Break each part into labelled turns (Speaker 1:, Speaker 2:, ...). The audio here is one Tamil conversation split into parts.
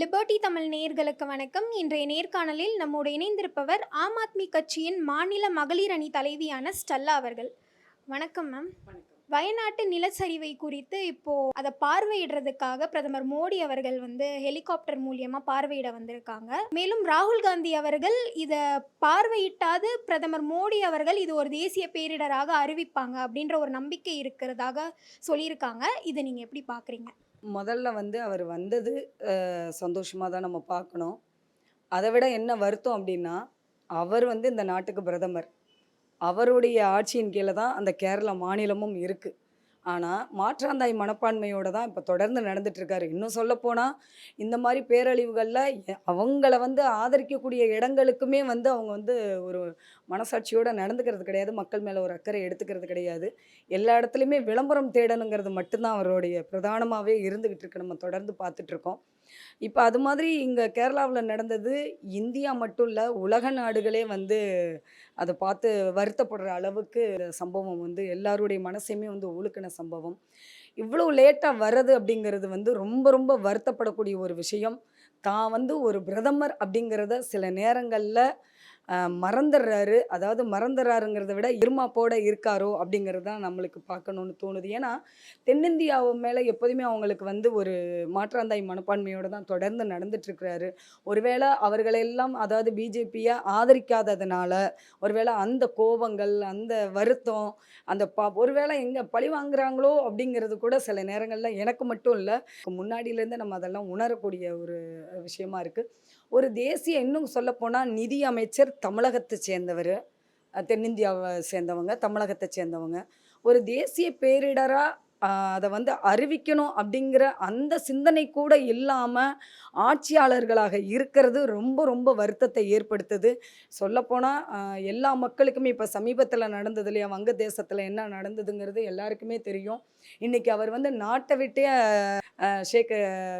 Speaker 1: லிபர்டி தமிழ் நேயர்களுக்கு வணக்கம். இன்றைய நேர்காணலில் நம்மோடு இணைந்திருப்பவர் ஆம் ஆத்மி கட்சியின் மாநில மகளிர் அணி தலைவியான ஸ்டெல்லா அவர்கள். வணக்கம் மேம் வயநாட்டு நிலச்சரிவை குறித்து இப்போ அதை பார்வையிடுறதுக்காக பிரதமர் மோடி அவர்கள் வந்து ஹெலிகாப்டர் மூலியமா பார்வையிட வந்திருக்காங்க. மேலும் ராகுல் காந்தி அவர்கள் இதை பார்வையிட்டாது பிரதமர் மோடி அவர்கள் இது ஒரு தேசிய பேரிடராக அறிவிப்பாங்க அப்படின்ற ஒரு நம்பிக்கை இருக்கிறதாக சொல்லியிருக்காங்க. இதை நீங்க எப்படி பாக்குறீங்க
Speaker 2: முதல்ல வந்து அவர் வந்தது சந்தோஷமாக தான் நம்ம பார்க்கணும். அதை விட என்ன வருத்தம் அப்படின்னா அவர் வந்து இந்த நாட்டுக்கு பிரதமர். அவருடைய ஆட்சியின் கீழே தான் அந்த கேரள மாநிலமும் இருக்குது ஆனால் மாற்றாந்தாய் மனப்பான்மையோடு தான் இப்போ தொடர்ந்து நடந்துட்டுருக்காரு. இன்னும் சொல்லப்போனால் இந்த மாதிரி பேரழிவுகளில் அவங்கள வந்து ஆதரிக்கக்கூடிய இடங்களுக்குமே வந்து அவங்க வந்து ஒரு மனசாட்சியோடு நடந்துக்கிறது கிடையாது. மக்கள் மேலே ஒரு அக்கறை எடுத்துக்கிறது கிடையாது. எல்லா இடத்துலையுமே விளம்பரம் தேடணுங்கிறது மட்டும்தான் அவருடைய பிரதானமாகவே இருந்துக்கிட்டு இருக்கு. நம்ம தொடர்ந்து பார்த்துட்ருக்கோம் இப்போ அது மாதிரி இங்கே கேரளாவில் நடந்தது இந்தியா மட்டும் இல்லை உலக நாடுகளே வந்து அதை பார்த்து வருத்தப்படுற அளவுக்கு சம்பவம் வந்து எல்லாருடைய மனசையுமே வந்து உழுக்கின சம்பவம். இவ்வளோ லேட்டாக வர்றது அப்படிங்கிறது வந்து ரொம்ப ரொம்ப வருத்தப்படக்கூடிய ஒரு விஷயம். தான் வந்து ஒரு பிரதமர் அப்படிங்கிறத சில நேரங்களில் மறந்துடுறாரு அதாவது மறந்துடுறாருங்கிறத விட இருமாப்போட இருக்காரோ அப்படிங்கிறது தான் நம்மளுக்கு பார்க்கணுன்னு தோணுது. ஏன்னா தென்னிந்தியாவை மேலே எப்போதுமே அவங்களுக்கு வந்து ஒரு மாற்றாந்தாய் மனப்பான்மையோடு தான் தொடர்ந்து நடந்துட்டுருக்கிறாரு. ஒருவேளை அவர்களெல்லாம் அதாவது பிஜேபியை ஆதரிக்காததுனால ஒருவேளை அந்த கோபங்கள் அந்த வருத்தம் அந்த பா ஒருவேளை எங்கே பழி வாங்குறாங்களோ அப்படிங்கிறது கூட சில நேரங்களில் எனக்கு மட்டும் இல்லை முன்னாடியிலேருந்து நம்ம அதெல்லாம் உணரக்கூடிய ஒரு விஷயமா இருக்குது ஒரு தேசிய இன்னும் சொல்லப்போனால் நிதி அமைச்சர் தமிழகத்தை சேர்ந்தவர் தென்னிந்தியாவை சேர்ந்தவங்க தமிழகத்தை சேர்ந்தவங்க. ஒரு தேசிய பேரிடராக அதை வந்து அறிவிக்கணும் அப்படிங்கிற அந்த சிந்தனை கூட இல்லாமல் ஆட்சியாளர்களாக இருக்கிறது ரொம்ப ரொம்ப வருத்தத்தை ஏற்படுத்துது. சொல்லப்போனால் எல்லா மக்களுக்குமே இப்போ சமீபத்தில் நடந்தது இல்லையா? வங்க தேசத்தில் என்ன நடந்ததுங்கிறது எல்லாருக்குமே தெரியும். இன்றைக்கி அவர் வந்து நாட்டை விட்டே ஷேக்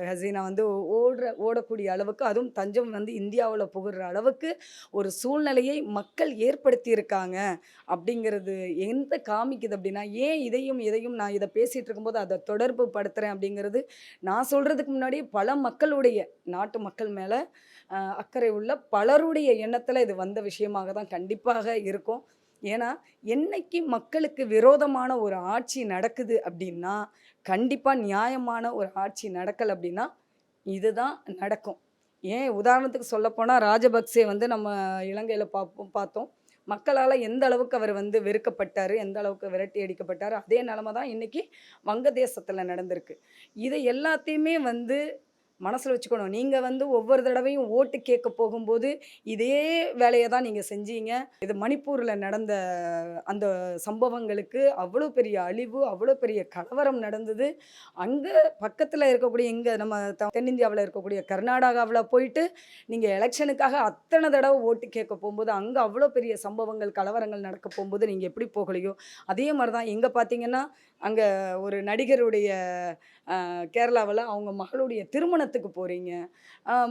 Speaker 2: ஹசீனா வந்து ஓடுற ஓடக்கூடிய அளவுக்கு அதுவும் தஞ்சம் வந்து இந்தியாவில் புகுற அளவுக்கு ஒரு சூழ்நிலையை மக்கள் ஏற்படுத்தியிருக்காங்க அப்படிங்கிறது எந்த காமிக்குது அப்படின்னா ஏன் இதையும் இதையும் நான் இதை பேசிகிட்டு இருக்கும்போது அதை தொடர்பு படுத்துகிறேன் அப்படிங்கிறது நான் சொல்கிறதுக்கு முன்னாடி பல மக்களுடைய நாட்டு மக்கள் மேலே அக்கறை உள்ள பலருடைய எண்ணத்தில் இது வந்த விஷயமாக தான் கண்டிப்பாக இருக்கும். ஏன்னா என்னைக்கு மக்களுக்கு விரோதமான ஒரு ஆட்சி நடக்குது அப்படின்னா கண்டிப்பாக நியாயமான ஒரு ஆட்சி நடக்கலை அப்படின்னா இதுதான் நடக்கும். ஏன் உதாரணத்துக்கு சொல்லப்போனால் ராஜபக்சே வந்து நம்ம இலங்கையில் பார்ப்போம் பார்த்தோம். மக்களால் எந்த அளவுக்கு அவர் வந்து வெறுக்கப்பட்டார் எந்த அளவுக்கு விரட்டி அடிக்கப்பட்டார் அதே நிலமை தான் இன்றைக்கி வங்கதேசத்தில் நடந்திருக்கு. இதை எல்லாத்தையுமே வந்து மனசில் வச்சுக்கணும். நீங்கள் வந்து ஒவ்வொரு தடவையும் ஓட்டு கேட்க போகும்போது இதே வேலையை தான் நீங்கள் செஞ்சீங்க. இது மணிப்பூரில் நடந்த அந்த சம்பவங்களுக்கு அவ்வளோ பெரிய அழிவு அவ்வளோ பெரிய கலவரம் நடந்தது. அங்கே பக்கத்தில் இருக்கக்கூடிய இங்கே நம்ம த- தென்னிந்தியாவில் இருக்கக்கூடிய கர்நாடகாவில் போயிட்டு நீங்கள் எலெக்ஷனுக்காக அத்தனை தடவை ஓட்டு கேட்க போகும்போது அங்கே அவ்வளோ பெரிய சம்பவங்கள் கலவரங்கள் நடக்க போகும்போது நீங்கள் எப்படி போகலையோ அதே மாதிரி தான் இங்கே பார்த்தீங்கன்னா அங்கே ஒரு நடிகருடைய கேரளாவில் அவங்க மகளுடைய திருமணத்துக்கு போகிறீங்க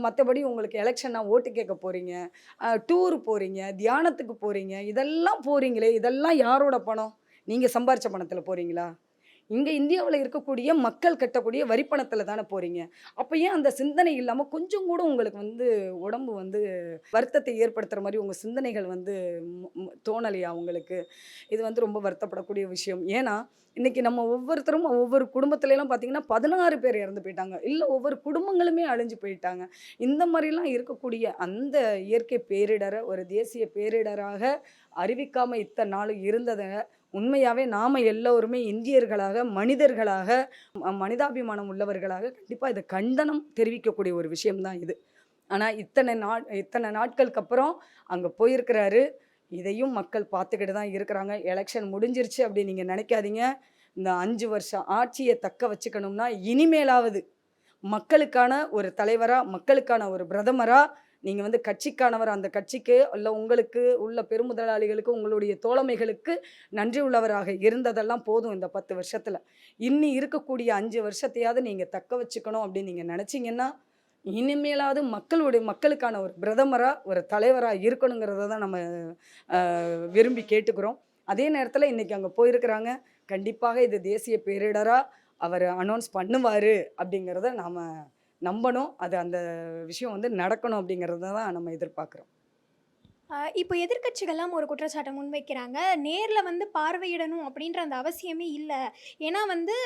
Speaker 2: மற்றபடி உங்களுக்கு எலெக்ஷன்னா ஓட்டு கேட்க போகிறீங்க டூர் போகிறீங்க தியானத்துக்கு போகிறீங்க இதெல்லாம் போகிறீங்களே இதெல்லாம் யாரோட பணம்? நீங்கள் சம்பாரிச்ச பணத்தில் போகிறீங்களா இங்கே இந்தியாவில் இருக்கக்கூடிய மக்கள் கட்டக்கூடிய வரிப்பணத்தில் தானே போகிறீங்க அப்போ ஏன் அந்த சிந்தனை இல்லாமல் கொஞ்சம் கூட உங்களுக்கு வந்து உடம்பு வந்து வருத்தத்தை ஏற்படுத்துகிற மாதிரி உங்கள் சிந்தனைகள் வந்து தோணலையா உங்களுக்கு? இது வந்து ரொம்ப வருத்தப்படக்கூடிய விஷயம். ஏன்னா இன்னைக்கு நம்ம ஒவ்வொருத்தரும் ஒவ்வொரு குடும்பத்துலலாம் பார்த்திங்கன்னா பார்த்தீங்கன்னா பதினாறு பேர் இறந்து போயிட்டாங்க. இல்லை ஒவ்வொரு குடும்பங்களுமே அழிஞ்சு போயிட்டாங்க. இந்த மாதிரிலாம் இருக்கக்கூடிய அந்த இயற்கை பேரிடரை ஒரு தேசிய பேரிடராக அறிவிக்காமல் இத்தனை நாள் இருந்ததை உண்மையாகவே நாம் எல்லோருமே இந்தியர்களாக மனிதர்களாக மனிதாபிமானம் உள்ளவர்களாக கண்டிப்பாக இதை கண்டனம் தெரிவிக்கக்கூடிய ஒரு விஷயம்தான் இது. ஆனால் இத்தனை நாட் இத்தனை நாட்களுக்கு அப்புறம் அங்கே போயிருக்கிறாரு. இதையும் மக்கள் பார்த்துக்கிட்டு தான் இருக்கிறாங்க. எலெக்ஷன் முடிஞ்சிருச்சு அப்படி நீங்கள் நினைக்காதீங்க. இந்த அஞ்சு வருஷம் ஆட்சியை தக்க வச்சுக்கணும்னா இனிமேலாவது மக்களுக்கான ஒரு தலைவராக மக்களுக்கான ஒரு பிரதமராக நீங்கள் வந்து கட்சிக்கானவர் அந்த கட்சிக்கு இல்லை உங்களுக்கு உள்ள பெருமுதலாளிகளுக்கு உங்களுடைய தோழமைகளுக்கு நன்றி உள்ளவராக இருந்ததெல்லாம் போதும் இந்த பத்து வருஷத்தில். இன்னி இருக்கக்கூடிய அஞ்சு வருஷத்தையாவது நீங்கள் தக்க வச்சுக்கணும் அப்படின்னு நீங்கள் நினச்சிங்கன்னா இனிமேலாவது மக்களுடைய மக்களுக்கான ஒரு பிரதமராக ஒரு தலைவராக இருக்கணுங்கிறத தான் நம்ம விரும்பி கேட்டுக்கிறோம். அதே நேரத்தில் இன்றைக்கி அங்கே போயிருக்கிறாங்க. கண்டிப்பாக இது தேசிய பேரிடராக அவர் அனௌன்ஸ் பண்ணுவார் அப்படிங்கிறத நாம் நம்பணும். அது அந்த விஷயம் வந்து நடக்கணும் அப்படிங்கிறத தான் நம்ம எதிர்பார்க்குறோம்.
Speaker 1: இப்போ எதிர்க்கட்சிகள்லாம் ஒரு குற்றச்சாட்டை முன்வைக்கிறாங்க. நேரில் வந்து பார்வையிடணும் அப்படின்ற அந்த அவசியமே இல்லை. ஏன்னா வந்து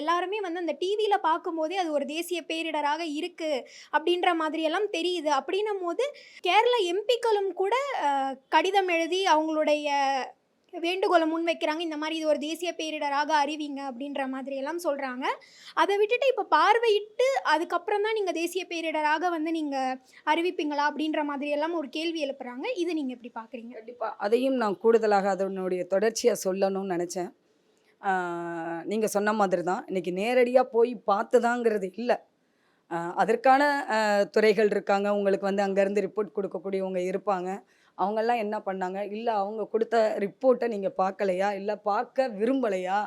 Speaker 1: எல்லாருமே வந்து அந்த டிவியில் பார்க்கும்போதே அது ஒரு தேசிய பேரிடராக இருக்குது அப்படின்ற மாதிரியெல்லாம் தெரியுது. அப்படின்னும் போது கேரள எம்பிக்களும் கூட கடிதம் எழுதி அவங்களுடைய வேண்டுகோளை முன்வைக்கிறாங்க. இந்த மாதிரி இது ஒரு தேசிய பேரிடராக அறிவிங்க அப்படின்ற மாதிரி எல்லாம் சொல்கிறாங்க அதை விட்டுட்டு இப்போ பார்வையிட்டு அதுக்கப்புறம் தான் நீங்கள் தேசிய பேரிடராக வந்து நீங்கள் அறிவிப்பீங்களா அப்படின்ற மாதிரி எல்லாம் ஒரு கேள்வி எழுப்புறாங்க. இது நீங்கள் எப்படி பார்க்குறீங்க
Speaker 2: கண்டிப்பாக அதையும் நான் கூடுதலாக அதனுடைய தொடர்ச்சியாக சொல்லணும்னு நினச்சேன். நீங்கள் சொன்ன மாதிரி தான் இன்றைக்கி நேரடியாக போய் பார்த்துதாங்கிறது இல்லை. அதற்கான துறைகள் இருக்காங்க. உங்களுக்கு வந்து அங்கேருந்து ரிப்போர்ட் கொடுக்கக்கூடியவங்க இருப்பாங்க. அவங்கெல்லாம் என்ன பண்ணாங்க? இல்லை அவங்க கொடுத்த ரிப்போர்ட்டை நீங்கள் பார்க்கலையா? இல்லை பார்க்க விரும்பலையா?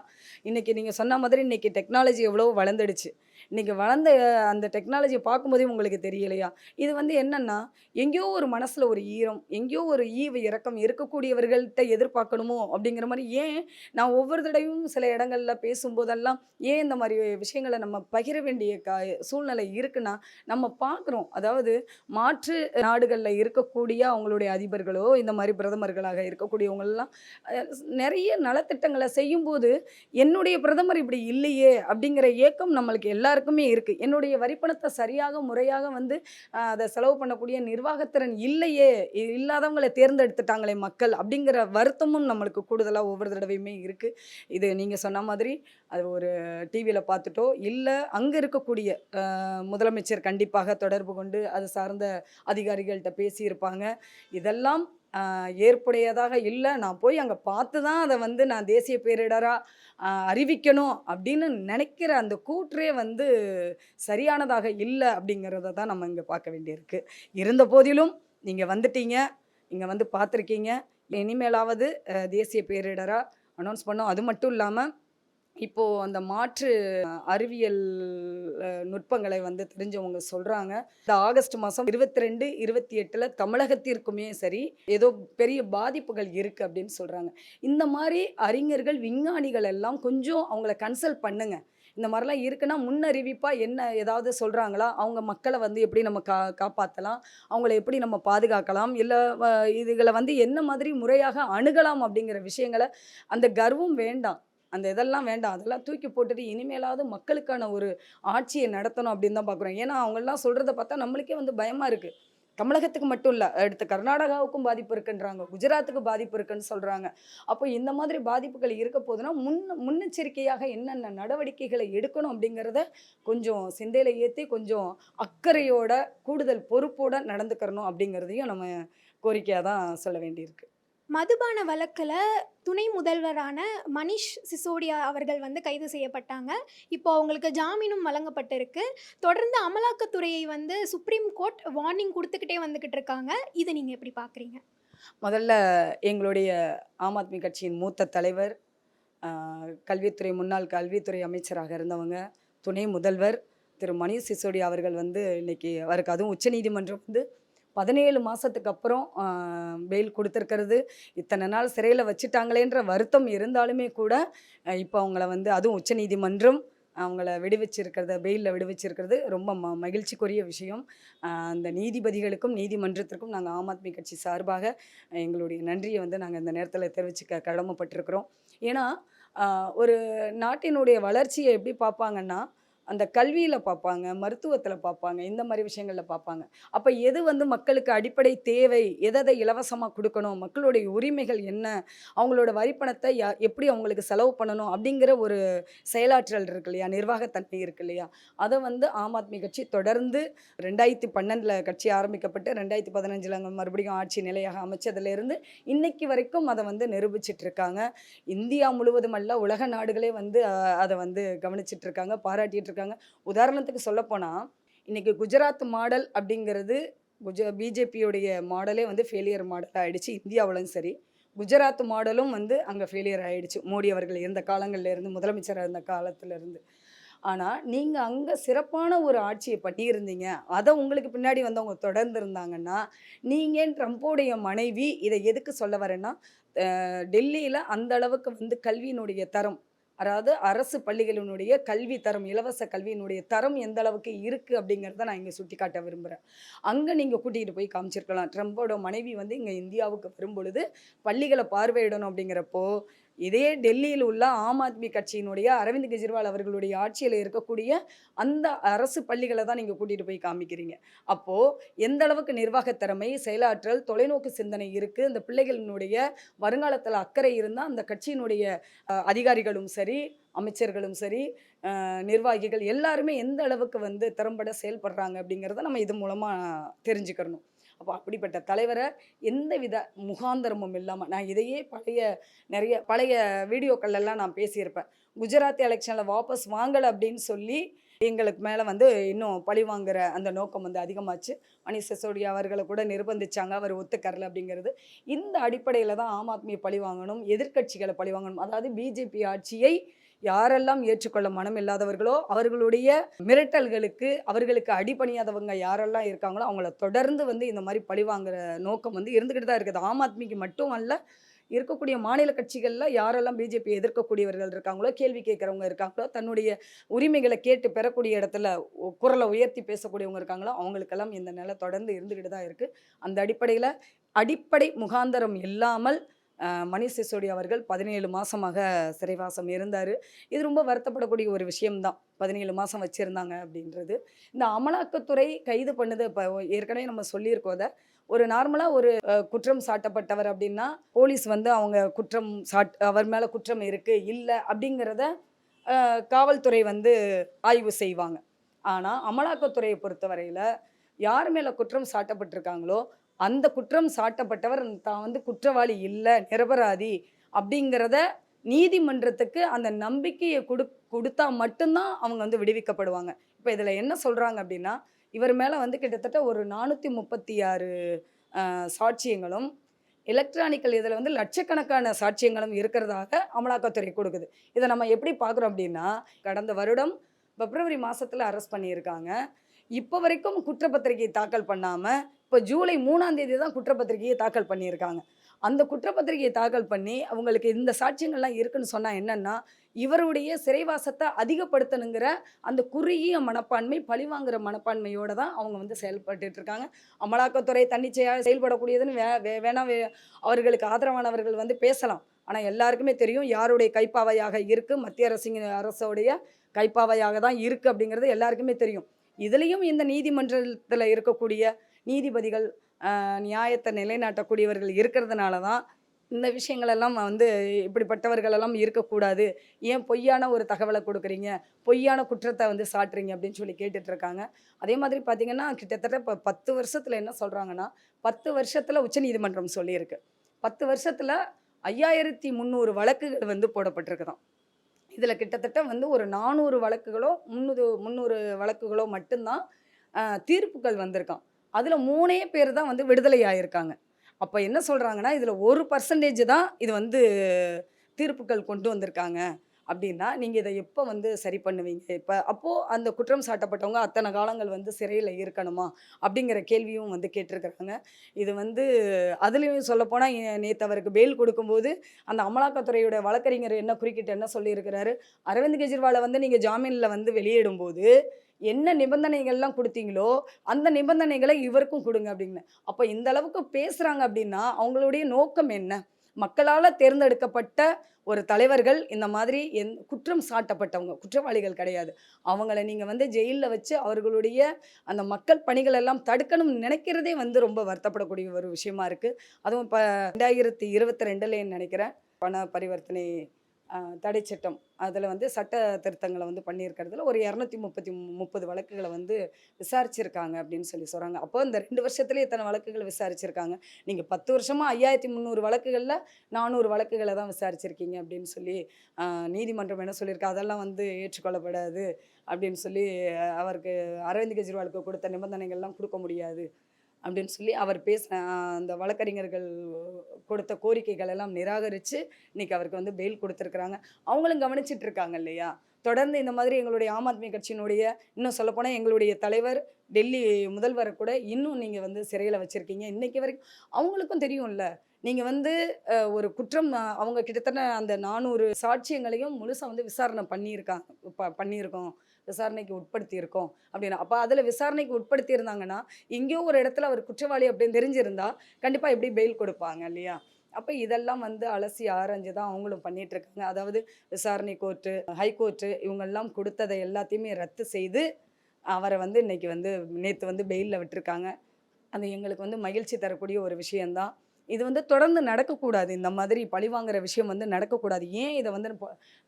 Speaker 2: இன்றைக்கி நீங்கள் சொன்ன மாதிரி இன்றைக்கி டெக்னாலஜி எவ்வளோ வளர்ந்துடுச்சு. இன்றைக்கி வளர்ந்த அந்த டெக்னாலஜியை பார்க்கும்போதே உங்களுக்கு தெரியலையா? இது வந்து என்னென்னா எங்கேயோ ஒரு மனசில் ஒரு ஈரம் எங்கேயோ ஒரு ஈவு இறக்கம் இருக்கக்கூடியவர்கள்ட்ட எதிர்பார்க்கணுமோ அப்படிங்கிற மாதிரி ஏன் நான் ஒவ்வொரு தடவையும் சில இடங்களில் பேசும்போதெல்லாம் ஏன் இந்த மாதிரி விஷயங்களை நம்ம பகிர வேண்டிய கா சூழ்நிலை இருக்குன்னா நம்ம பார்க்குறோம். அதாவது மாற்று நாடுகளில் இருக்கக்கூடிய அவங்களுடைய அதிபர்களோ இந்த மாதிரி பிரதமர்களாக இருக்கக்கூடியவங்களெல்லாம் நிறைய நலத்திட்டங்களை செய்யும்போது என்னுடைய பிரதமர் இப்படி இல்லையே அப்படிங்கிற ஏக்கம் நம்மளுக்கு எல்லாருக்குமே எல்லாருக்குமே இருக்குது என்னுடைய வரிப்பணத்தை சரியாக முறையாக வந்து அதை செலவு பண்ணக்கூடிய நிர்வாகத்திறன் இல்லையே இ- இல்லாதவங்களை தேர்ந்தெடுத்துட்டாங்களே மக்கள் அப்படிங்கிற வருத்தமும் நம்மளுக்கு கூடுதலாக ஒவ்வொரு தடவையுமே இருக்குது இது நீங்கள் சொன்ன மாதிரி அது ஒரு டிவியில் பார்த்துட்டோ இல்லை அங்கே இருக்கக்கூடிய முதலமைச்சர் கண்டிப்பாக தொடர்பு கொண்டு அது சார்ந்த அதிகாரிகள்கிட்ட பேசியிருப்பாங்க. இதெல்லாம் ஏற்புடையதாக இல்லை. நான் போய் அங்கே பார்த்து தான் அதை வந்து நான் தேசிய பேரிடராக அறிவிக்கணும் அப்படின்னு நினைக்கிற அந்த கூற்றே வந்து சரியானதாக இல்லை அப்படிங்கிறத தான் நம்ம இங்கே பார்க்க வேண்டியிருக்கு. இருந்த போதிலும் நீங்கள் வந்துட்டீங்க இங்கே வந்து பார்த்துருக்கீங்க. இனிமேலாவது தேசிய பேரிடராக அனௌன்ஸ் பண்ணோம். அது மட்டும் இல்லாமல் இப்போது அந்த மாற்று அறிவியல் நுட்பங்களை வந்து தெரிஞ்சவங்க சொல்கிறாங்க இந்த ஆகஸ்ட் மாதம் இருபத்தி ரெண்டு இருபத்தி எட்டில் தமிழகத்திற்குமே சரி ஏதோ பெரிய பாதிப்புகள் இருக்குது அப்படின்னு சொல்கிறாங்க இந்த மாதிரி அறிஞர்கள் விஞ்ஞானிகள் எல்லாம் கொஞ்சம் அவங்கள கன்சல்ட் பண்ணுங்க. இந்த மாதிரிலாம் இருக்குன்னா முன்னறிவிப்பாக என்ன ஏதாவது சொல்கிறாங்களா அவங்க மக்களை வந்து எப்படி நம்ம கா காப்பாற்றலாம் அவங்கள எப்படி நம்ம பாதுகாக்கலாம்? இல்லை இதுகளை வந்து என்ன மாதிரி முறையாக அணுகலாம் அப்படிங்கிற விஷயங்களை அந்த கர்வம் வேண்டாம். அந்த இதெல்லாம் வேண்டாம். அதெல்லாம் தூக்கி போட்டுட்டு இனிமேலாவது மக்களுக்கான ஒரு ஆட்சியை நடத்தணும் அப்படின்னு தான் பார்க்குறோம். ஏன்னா அவங்கெல்லாம் சொல்கிறத பார்த்தா நம்மளுக்கே வந்து பயமாக இருக்குது தமிழகத்துக்கு மட்டும் இல்லை. அடுத்து கர்நாடகாவுக்கும் பாதிப்பு இருக்குன்றாங்க. குஜராத்துக்கு பாதிப்பு இருக்குன்னு சொல்கிறாங்க அப்போ இந்த மாதிரி பாதிப்புகள் இருக்க போதுன்னா முன் முன்னெச்சரிக்கையாக என்னென்ன நடவடிக்கைகளை எடுக்கணும் அப்படிங்கிறத கொஞ்சம் சிந்தையில் ஏற்றி கொஞ்சம் அக்கறையோட கூடுதல் பொறுப்போடு நடந்துக்கிறணும் அப்படிங்கிறதையும் நம்ம கோரிக்கையாக தான் சொல்ல வேண்டியிருக்கு.
Speaker 1: மதுபான வழக்கில் துணை முதல்வரான மனிஷ் சிசோடியா அவர்கள் வந்து கைது செய்யப்பட்டாங்க. இப்போ அவங்களுக்கு ஜாமீனும் வழங்கப்பட்டிருக்கு. தொடர்ந்து அமலாக்கத்துறையை வந்து சுப்ரீம் கோர்ட் வார்னிங் கொடுத்துக்கிட்டே வந்துக்கிட்டு இருக்காங்க. இதை நீங்கள் எப்படி பார்க்குறீங்க
Speaker 2: முதல்ல எங்களுடைய ஆம் ஆத்மி கட்சியின் மூத்த தலைவர் கல்வித்துறை முன்னாள் கல்வித்துறை அமைச்சராக இருந்தவங்க துணை முதல்வர் திரு மணிஷ் சிசோடியா அவர்கள் வந்து இன்னைக்கு அவருக்கு அதுவும் உச்சநீதிமன்றம் வந்து பதினேழு மாதத்துக்கு அப்புறம் பெயில் கொடுத்துருக்கிறது. இத்தனை நாள் சிறையில் வச்சுட்டாங்களேன்ற வருத்தம் இருந்தாலுமே கூட இப்போ அவங்கள வந்து அதுவும் உச்சநீதிமன்றம் அவங்கள விடுவிச்சிருக்கிறத பெயிலில் விடுவிச்சிருக்கிறது ரொம்ப ம மகிழ்ச்சிக்குரிய விஷயம். அந்த நீதிபதிகளுக்கும் நீதிமன்றத்திற்கும் நாங்கள் ஆம் ஆத்மி கட்சி சார்பாக எங்களுடைய நன்றியை வந்து நாங்கள் இந்த நேரத்தில் தெரிவிச்சுக்க கடமைப்பட்டிருக்கிறோம். ஏன்னா ஒரு நாட்டினுடைய வளர்ச்சியை எப்படி பார்ப்பாங்கன்னா அந்த கல்வியில் பார்ப்பாங்க மருத்துவத்தில் பார்ப்பாங்க இந்த மாதிரி விஷயங்களில் பார்ப்பாங்க அப்போ எது வந்து மக்களுக்கு அடிப்படை தேவை எதை இலவசமாக கொடுக்கணும் மக்களுடைய உரிமைகள் என்ன அவங்களோட வரிப்பணத்தை யா எப்படி அவங்களுக்கு செலவு பண்ணணும் அப்படிங்கிற ஒரு செயலாற்றல் இருக்கு இல்லையா? நிர்வாகத்தன்மை இருக்கு இல்லையா? அதை வந்து ஆம் ஆத்மி கட்சி தொடர்ந்து ரெண்டாயிரத்தி பன்னெண்டில் கட்சி ஆரம்பிக்கப்பட்டு ரெண்டாயிரத்தி பதினஞ்சில் அங்கே மறுபடியும் ஆட்சி நிலையாக அமைச்சதுலேருந்து இன்னைக்கு வரைக்கும் அதை வந்து நிரூபிச்சிட்டு இருக்காங்க இந்தியா முழுவதும் அல்ல உலக நாடுகளே வந்து அதை வந்து கவனிச்சிட்டு இருக்காங்க பாராட்டிட்டு இருக்காங்க உதாரணத்துக்கு சொல்லப்போனால் இன்றைக்கி குஜராத் மாடல் அப்படிங்கிறது குஜ பிஜேபியோடைய மாடலே வந்து ஃபெயிலியர் மாடல் ஆகிடுச்சு இந்தியாவிலும் சரி. குஜராத் மாடலும் வந்து அங்கே ஃபெயிலியர் ஆகிடுச்சு மோடி அவர்கள் இருந்த காலங்கள்லேருந்து முதலமைச்சராக இருந்த. காலத்துலேருந்து ஆனால் நீங்கள் அங்கே சிறப்பான ஒரு ஆட்சியை பண்ணியிருந்தீங்க. அதை உங்களுக்கு பின்னாடி வந்தவங்க தொடர்ந்து இருந்தாங்கன்னா நீங்கள் ட்ரம்ப்போடைய மனைவி இதை எதுக்கு சொல்ல வரேன்னா டெல்லியில் அந்த அளவுக்கு வந்து கல்வியினுடைய தரம் அதாவது அரசு பள்ளிகளினுடைய கல்வி தரம் இலவச கல்வியினுடைய தரம் எந்த அளவுக்கு இருக்குது அப்படிங்கிறத நான் இங்கே சுட்டி காட்ட விரும்புகிறேன் அங்கே நீங்கள் கூட்டிகிட்டு போய் காமிச்சிருக்கலாம். ட்ரம்போட மனைவி வந்து இங்கே இந்தியாவுக்கு வரும்பொழுது பள்ளிகளை பார்வையிடணும் அப்படிங்கிறப்போ இதே டெல்லியில் உள்ள ஆம் ஆத்மி கட்சியினுடைய அரவிந்த் கெஜ்ரிவால் அவர்களுடைய ஆட்சியில் இருக்கக்கூடிய அந்த அரசு பள்ளிகளை தான் நீங்கள் கூட்டிகிட்டு போய் காமிக்கிறீங்க. அப்போது எந்த அளவுக்கு நிர்வாகத்திறமை செயலாற்றல் தொலைநோக்கு சிந்தனை இருக்குது அந்த பிள்ளைகளினுடைய வருங்காலத்தில் அக்கறை இருந்தால் அந்த கட்சியினுடைய அதிகாரிகளும் சரி அமைச்சர்களும் சரி நிர்வாகிகள் எல்லாருமே எந்த அளவுக்கு வந்து திறம்பட செயல்படுறாங்க அப்படிங்கிறத நம்ம இது மூலமாக தெரிஞ்சுக்கிறணும். அப்போ அப்படிப்பட்ட தலைவரை எந்த வித முகாந்தரமும் இல்லாமல் நான் இதையே பழைய நிறைய பழைய வீடியோக்கள்லாம் நான் பேசியிருப்பேன். குஜராத் எலெக்ஷனில் வாபஸ் வாங்கலை அப்படின்னு சொல்லி எங்களுக்கு மேலே வந்து இன்னும் பழி வாங்குற அந்த நோக்கம் வந்து அதிகமாச்சு. மணி சிசோடியா அவர்களை கூட நிர்பந்திச்சாங்க. அவர் ஒத்துக்கரல அப்படிங்கிறது. இந்த அடிப்படையில் தான் ஆம் ஆத்மியை பழி வாங்கணும் எதிர்க்கட்சிகளை பழி வாங்கணும். அதாவது பிஜேபி ஆட்சியை யாரெல்லாம் ஏற்றுக்கொள்ள மனம் இல்லாதவர்களோ அவர்களுடைய மிரட்டல்களுக்கு அவர்களுக்கு அடிபணியாதவங்க யாரெல்லாம் இருக்காங்களோ அவங்கள தொடர்ந்து வந்து இந்த மாதிரி பழிவாங்குற நோக்கம் வந்து இருந்துக்கிட்டு தான் இருக்குது. ஆம் ஆத்மிக்கு மட்டும் அல்ல இருக்கக்கூடிய மாநில கட்சிகளில் யாரெல்லாம் பிஜேபி எதிர்க்கக்கூடியவர்கள் இருக்காங்களோ கேள்வி கேட்குறவங்க இருக்காங்களோ தன்னுடைய உரிமைகளை கேட்டு பெறக்கூடிய இடத்துல குரலை உயர்த்தி பேசக்கூடியவங்க இருக்காங்களோ அவங்களுக்கெல்லாம் இந்த நிலை தொடர்ந்து இருந்துக்கிட்டு தான் இருக்குது அந்த அடிப்படையில் அடிப்படை முகாந்தரம் இல்லாமல் அஹ், மணிஷ் சிசோடியா அவர்கள் பதினேழு மாதமாக சிறைவாசம் இருந்தார். இது ரொம்ப வருத்தப்படக்கூடிய ஒரு விஷயம்தான். பதினேழு மாதம் வச்சுருந்தாங்க அப்படின்றது. இந்த அமலாக்கத்துறை கைது பண்ணுது இப்போ ஏற்கனவே நம்ம சொல்லியிருக்கோம் அதை. ஒரு நார்மலாக ஒரு குற்றம் சாட்டப்பட்டவர் அப்படின்னா போலீஸ் வந்து அவங்க குற்றம் சாட் அவர் மேலே குற்றம் இருக்குது இல்லை அப்படிங்கிறத காவல்துறை வந்து ஆய்வு செய்வாங்க. ஆனால் அமலாக்கத்துறையை பொறுத்தவரையில் யார் மேலே குற்றம் சாட்டப்பட்டிருக்காங்களோ அந்த குற்றம் சாட்டப்பட்டவர் தான் வந்து குற்றவாளி இல்லை நிரபராதி அப்படிங்கிறத நீதிமன்றத்துக்கு அந்த நம்பிக்கையை கொடு கொடுத்தா மட்டும்தான் அவங்க வந்து விடுவிக்கப்படுவாங்க. இப்போ இதில் என்ன சொல்கிறாங்க அப்படின்னா இவர் மேலே வந்து கிட்டத்தட்ட ஒரு நானூற்றி முப்பத்தி ஆறு சாட்சியங்களும் எலக்ட்ரானிக்கல் இதில் வந்து லட்சக்கணக்கான சாட்சியங்களும் இருக்கிறதாக அமலாக்கத்துறை கொடுக்குது. இதை நம்ம எப்படி பார்க்குறோம் அப்படின்னா கடந்த வருடம் பிப்ரவரி மாதத்தில் அரெஸ்ட் பண்ணியிருக்காங்க. இப்போ வரைக்கும் குற்றப்பத்திரிகை தாக்கல் பண்ணாமல் இப்போ ஜூலை மூணாம் தேதி தான் குற்றப்பத்திரிகையை தாக்கல் பண்ணியிருக்காங்க. அந்த குற்றப்பத்திரிகையை தாக்கல் பண்ணி அவங்களுக்கு இந்த சாட்சியங்கள்லாம் இருக்குன்னு சொன்னால் என்னென்னா இவருடைய சிறைவாசத்தை அதிகப்படுத்தணுங்கிற அந்த குறுகிய மனப்பான்மை பழிவாங்கிற மனப்பான்மையோட தான் அவங்க வந்து செயல்பட்டுட்டு இருக்காங்க அமலாக்கத்துறை தன்னிச்சையாக செயல்படக்கூடியதுன்னு வே வே- வேணா அவர்களுக்கு ஆதரவானவர்கள் வந்து பேசலாம். ஆனால் எல்லாருக்குமே தெரியும் யாருடைய கைப்பாவையாக இருக்குது மத்திய அரசின் அரசோடைய கைப்பாவையாக தான் இருக்குது அப்படிங்கிறது எல்லாருக்குமே தெரியும். இதுலேயும் இந்த நீதிமன்றத்தில் இருக்கக்கூடிய நீதிபதிகள் நியாயத்தை நிலைநாட்டக்கூடியவர்கள் இருக்கிறதுனால தான் இந்த விஷயங்களெல்லாம் வந்து இப்படிப்பட்டவர்களெல்லாம் இருக்கக்கூடாது. ஏன் பொய்யான ஒரு தகவலை கொடுக்குறீங்க? பொய்யான குற்றத்தை வந்து சாட்டுறீங்க அப்படின்னு சொல்லி கேட்டுட்ருக்காங்க. அதே மாதிரி பார்த்தீங்கன்னா கிட்டத்தட்ட இப்போ பத்து வருஷத்தில் என்ன சொல்கிறாங்கன்னா பத்து வருஷத்தில் உச்சநீதிமன்றம் சொல்லியிருக்கு. பத்து வருஷத்தில் ஐயாயிரத்தி முந்நூறு வழக்குகள் வந்து போடப்பட்டிருக்குதான். இதில் கிட்டத்தட்ட வந்து ஒரு நானூறு வழக்குகளோ முந்நூறு முந்நூறு வழக்குகளோ மட்டும்தான் தீர்ப்புகள் வந்திருக்கான் அதில் மூணே பேர் தான் வந்து விடுதலை ஆகியிருக்காங்க அப்போ என்ன சொல்கிறாங்கன்னா இதில் ஒரு பர்சன்டேஜ் தான் இது வந்து தீர்ப்புகள் கொண்டு வந்திருக்காங்க. அப்படின்னா நீங்கள் இதை எப்போ வந்து சரி பண்ணுவீங்க? இப்போ அப்போது அந்த குற்றம் சாட்டப்பட்டவங்க அத்தனை காலங்கள் வந்து சிறையில் இருக்கணுமா? அப்படிங்கிற கேள்வியும் வந்து கேட்டிருக்கிறாங்க. இது வந்து அதுலேயும் சொல்லப்போனால் நேற்று அவருக்கு பெயில் கொடுக்கும்போது அந்த அமலாக்கத்துறையோட வழக்கறிஞர் என்ன குறுக்கிட்டு என்ன சொல்லியிருக்கிறாரு? அரவிந்த் கெஜ்ரிவாலை வந்து நீங்கள் ஜாமீனில் வந்து வெளியிடும்போது என்ன நிபந்தனைகள்லாம் கொடுத்தீங்களோ அந்த நிபந்தனைகளை இவருக்கும் கொடுங்க அப்படின்னு அப்போ இந்த அளவுக்கு பேசுகிறாங்க அப்படின்னா அவங்களுடைய நோக்கம் என்ன? மக்களால் தேர்ந்தெடுக்கப்பட்ட ஒரு தலைவர்கள் இந்த மாதிரி எந் குற்றம் சாட்டப்பட்டவங்க குற்றவாளிகள் கிடையாது. அவங்கள நீங்கள் வந்து ஜெயிலில் வச்சு அவர்களுடைய அந்த மக்கள் பணிகள் எல்லாம் தடுக்கணும்னு நினைக்கிறதே வந்து ரொம்ப வருத்தப்படக்கூடிய ஒரு விஷயமா இருக்குது அதுவும் இப்போ ரெண்டாயிரத்தி இருபத்தி ரெண்டுலேன்னு நினைக்கிறேன். பண பரிவர்த்தனை தடை சட்டம் அதில் வந்து சட்ட திருத்தங்களை வந்து பண்ணியிருக்கிறதுல ஒரு இரநூத்தி முப்பத்தி முப்பது வழக்குகளை வந்து விசாரிச்சிருக்காங்க அப்படின்னு சொல்லி சொல்கிறாங்க அப்போ இந்த ரெண்டு வருஷத்துலேயே இத்தனை வழக்குகள் விசாரிச்சிருக்காங்க. நீங்கள் பத்து வருஷமாக ஐயாயிரத்தி முந்நூறு வழக்குகளில் நானூறு வழக்குகளை தான் விசாரிச்சிருக்கீங்க அப்படின்னு சொல்லி நீதிமன்றம் என்ன சொல்லியிருக்கா? அதெல்லாம் வந்து ஏற்றுக்கொள்ளப்படாது அப்படின்னு சொல்லி அவருக்கு அரவிந்த் கெஜ்ரிவாலுக்கு கொடுத்த நிபந்தனைகள்லாம் கொடுக்க முடியாது. அப்படின்னு சொல்லி அவர் பேசின அந்த வழக்கறிஞர்கள் கொடுத்த கோரிக்கைகள் எல்லாம் நிராகரித்து இன்னைக்கு அவருக்கு வந்து பெயில் கொடுத்துருக்குறாங்க. அவங்களும் கவனிச்சிட்டு இருக்காங்க இல்லையா? தொடர்ந்து இந்த மாதிரி எங்களுடைய ஆம் ஆத்மி கட்சியினுடைய இன்னும் சொல்லப்போனால் எங்களுடைய தலைவர் டெல்லி முதல்வரை கூட இன்னும் நீங்கள் வந்து சிறையில் வச்சுருக்கீங்க. இன்றைக்கி வரைக்கும் அவங்களுக்கும் தெரியும்ல நீங்கள் வந்து ஒரு குற்றம் அவங்க கிட்டத்தட்ட அந்த நானூறு சாட்சியங்களையும் முழுசாக வந்து விசாரணை பண்ணியிருக்காங்க ப பண்ணியிருக்கோம். விசாரணைக்கு உட்படுத்தியிருக்கோம் அப்படின்னா. அப்போ அதில் விசாரணைக்கு உட்படுத்தியிருந்தாங்கன்னா இங்கேயோ எங்கேயோ ஒரு இடத்துல அவர் குற்றவாளி அப்படின்னு தெரிஞ்சிருந்தா கண்டிப்பாக எப்படி பெயில் கொடுப்பாங்க இல்லையா? அப்போ இதெல்லாம் வந்து அலசி ஆராய்ஞ்சு தான் அவங்களும் பண்ணிகிட்ருக்காங்க இருக்காங்க அதாவது விசாரணை கோர்ட்டு ஹைகோர்ட்டு இவங்கெல்லாம் கொடுத்ததை எல்லாத்தையுமே ரத்து செய்து அவரை வந்து இன்னைக்கு வந்து நேற்று வந்து பெயிலில் விட்டுருக்காங்க. அது எங்களுக்கு வந்து மகிழ்ச்சி தரக்கூடிய ஒரு விஷயந்தான் இது வந்து தொடர்ந்து நடக்கக்கூடாது. இந்த மாதிரி பழிவாங்கிற விஷயம் வந்து நடக்கக்கூடாது. ஏன் இதை வந்து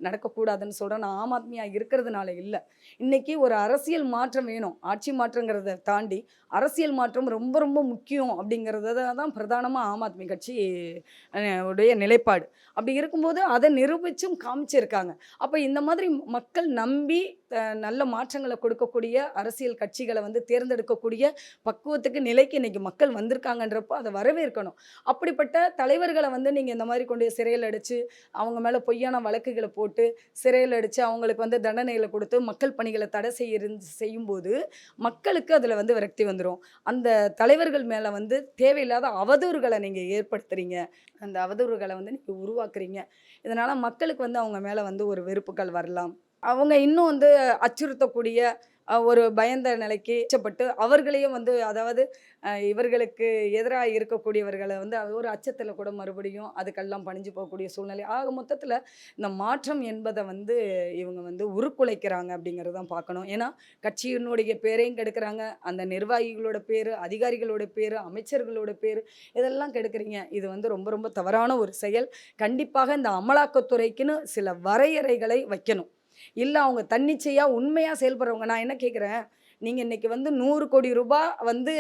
Speaker 2: நடக்கக்கூடாதுன்னு சொல்கிறேன் நான் ஆம் ஆத்மியாக இருக்கிறதுனால இல்லை. இன்னைக்கு ஒரு அரசியல் மாற்றம் வேணும். ஆட்சி மாற்றங்கிறத தாண்டி அரசியல் மாற்றம் ரொம்ப ரொம்ப முக்கியம் அப்படிங்கிறத தான் பிரதானமாக ஆம் ஆத்மி கட்சி உடைய நிலைப்பாடு. அப்படி இருக்கும்போது அதை நிரூபிச்சும் காமிச்சிருக்காங்க. அப்போ இந்த மாதிரி மக்கள் நம்பி நல்ல மாற்றங்களை கொடுக்கக்கூடிய அரசியல் கட்சிகளை வந்து தேர்ந்தெடுக்கக்கூடிய பக்குவத்துக்கு நிலைக்கு இன்றைக்கி மக்கள் வந்திருக்காங்கன்றப்போ அதை வரவேற்கணும். அப்படிப்பட்ட தலைவர்களை வந்து நீங்கள் இந்த மாதிரி கொண்டு சிறையில் அடித்து அவங்க மேலே பொய்யான வழக்குகளை போட்டு சிறையில் அடித்து அவங்களுக்கு வந்து தண்டனைகளை கொடுத்து மக்கள் பணிகளை தடை செய்ய செய்யும்போது மக்களுக்கு அதில் வந்து விரக்தி வந்துடும் அந்த தலைவர்கள் மேலே வந்து தேவையில்லாத அவதூறுகளை நீங்கள் ஏற்படுத்துகிறீங்க அந்த அவதூறுகளை வந்து நீங்கள் உருவாக்குறீங்க. இதனால் மக்களுக்கு வந்து அவங்க மேலே வந்து ஒரு வெறுப்புகள் வரலாம். அவங்க இன்னும் வந்து அச்சுறுத்தக்கூடிய ஒரு பயந்த நிலைக்கு அச்சப்பட்டு அவர்களையும் வந்து அதாவது இவர்களுக்கு எதிராக இருக்கக்கூடியவர்களை வந்து ஒரு அச்சத்தில் கூட மறுபடியும் அதுக்கெல்லாம் பணிஞ்சு போகக்கூடிய சூழ்நிலை. ஆக மொத்தத்தில் இந்த மாற்றம் என்பதை வந்து இவங்க வந்து உருக்குலைக்கிறாங்க அப்படிங்கிறது தான் பார்க்கணும். ஏன்னா கட்சியினுடைய பேரையும் கெடுக்கிறாங்க. அந்த நிர்வாகிகளோட பேர் அதிகாரிகளோட பேர் அமைச்சர்களோட பேர் இதெல்லாம் கெடுக்குறீங்க. இது வந்து ரொம்ப ரொம்ப தவறான ஒரு செயல். கண்டிப்பாக இந்த அமலாக்கத்துறைக்குன்னு சில வரையறைகளை வைக்கணும். இல்லை அவங்க தன்னிச்சையாக உண்மையாக செயல்படுறவங்க. நான் என்ன கேட்குறேன் நீங்கள் இன்றைக்கி வந்து நூறு கோடி ரூபாய் வந்து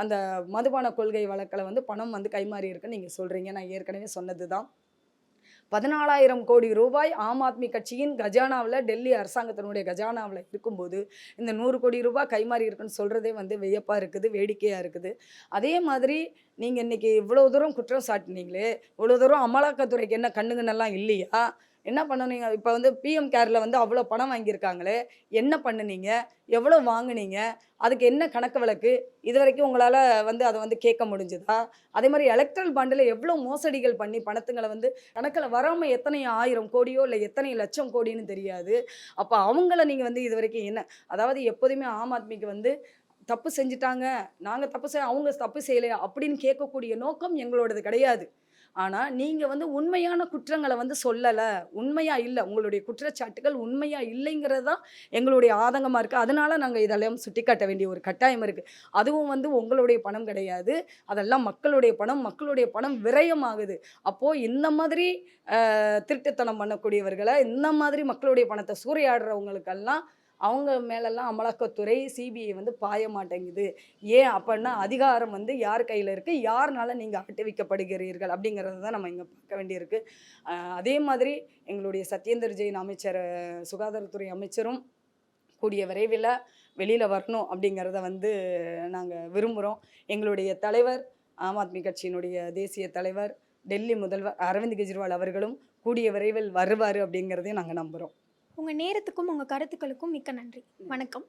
Speaker 2: அந்த மதுபான கொள்கை வழக்கில் வந்து பணம் வந்து கைமாறி இருக்குன்னு நீங்கள் சொல்கிறீங்க நான் ஏற்கனவே சொன்னது தான் பதினாலாயிரம் கோடி ரூபாய் ஆம் ஆத்மி கட்சியின் கஜானாவில் டெல்லி அரசாங்கத்தினுடைய கஜானாவில் இருக்கும்போது இந்த நூறு கோடி ரூபாய் கைமாறி இருக்குன்னு சொல்கிறதே வந்து வியப்பாக இருக்குது வேடிக்கையாக இருக்குது. அதே மாதிரி நீங்கள் இன்னைக்கு இவ்வளோ தூரம் குற்றம் சாட்டினீங்களே இவ்வளோ தூரம் அமலாக்கத்துறைக்கு என்ன கண்ணுங்கன்னெல்லாம் இல்லையா? என்ன பண்ணுனீங்க? இப்போ வந்து பிஎம் கேரில் வந்து அவ்வளோ பணம் வாங்கியிருக்காங்களே என்ன பண்ணுனீங்க? எவ்வளோ வாங்குனீங்க? அதுக்கு என்ன கணக்கு வழக்கு? இது வரைக்கும் உங்களால் வந்து அதை வந்து கேட்க முடிஞ்சுதா? அதே மாதிரி எலக்ட்ரல் பாண்டில் எவ்வளோ மோசடிகள் பண்ணி பணத்துங்களை வந்து கணக்கில் வராமல் எத்தனை ஆயிரம் கோடியோ இல்லை எத்தனை லட்சம் கோடின்னு தெரியாது. அப்போ அவங்கள நீங்கள் வந்து இது வரைக்கும் என்ன? அதாவது எப்போதுமே ஆம் ஆத்மிக்கு வந்து தப்பு செஞ்சுட்டாங்க நாங்கள் தப்பு செய் அவங்க தப்பு செய்யலையா? அப்படின்னு கேட்கக்கூடிய நோக்கம் எங்களோடது கிடையாது. ஆனால் நீங்கள் வந்து உண்மையான குற்றங்களை வந்து சொல்லலை உண்மையாக இல்லை உங்களுடைய குற்றச்சாட்டுகள் உண்மையாக இல்லைங்கிறது தான் எங்களுடைய ஆதங்கமாக இருக்குது அதனால நாங்கள் இதெல்லாம் சுட்டிக்காட்ட வேண்டிய ஒரு கட்டாயம் இருக்குது அதுவும் வந்து உங்களுடைய பணம் கிடையாது. அதெல்லாம் மக்களுடைய பணம் மக்களுடைய பணம் விரயமாகுது. அப்போது இந்த மாதிரி திருட்டுத்தனம் பண்ணக்கூடியவர்களை இந்த மாதிரி மக்களுடைய பணத்தை சூறையாடுறவங்களுக்கெல்லாம் அவங்க மேலெல்லாம் அமலாக்கத்துறை சிபிஐ வந்து பாய மாட்டேங்குது. ஏன் அப்படின்னா அதிகாரம் வந்து யார் கையில் இருக்குது யாருனால நீங்கள் ஆட்டுவிக்கப்படுகிறீர்கள் அப்படிங்கிறத தான் நம்ம இங்கே பார்க்க வேண்டியிருக்கு. அதே மாதிரி எங்களுடைய சத்யேந்தர் ஜெயின் அமைச்சர் சுகாதாரத்துறை அமைச்சரும் கூடிய விரைவில் வெளியில் வரணும் அப்படிங்கிறத வந்து நாங்கள் விரும்புகிறோம் எங்களுடைய தலைவர் ஆம் ஆத்மி கட்சியினுடைய தேசிய தலைவர் டெல்லி முதல்வர் அரவிந்த் கெஜ்ரிவால் அவர்களும் கூடிய விரைவில் வருவார் அப்படிங்கிறதையும் நாங்கள் நம்புகிறோம்
Speaker 1: உங்கள் நேரத்துக்கும் உங்கள் கருத்துக்களுக்கும் மிக்க நன்றி. வணக்கம்.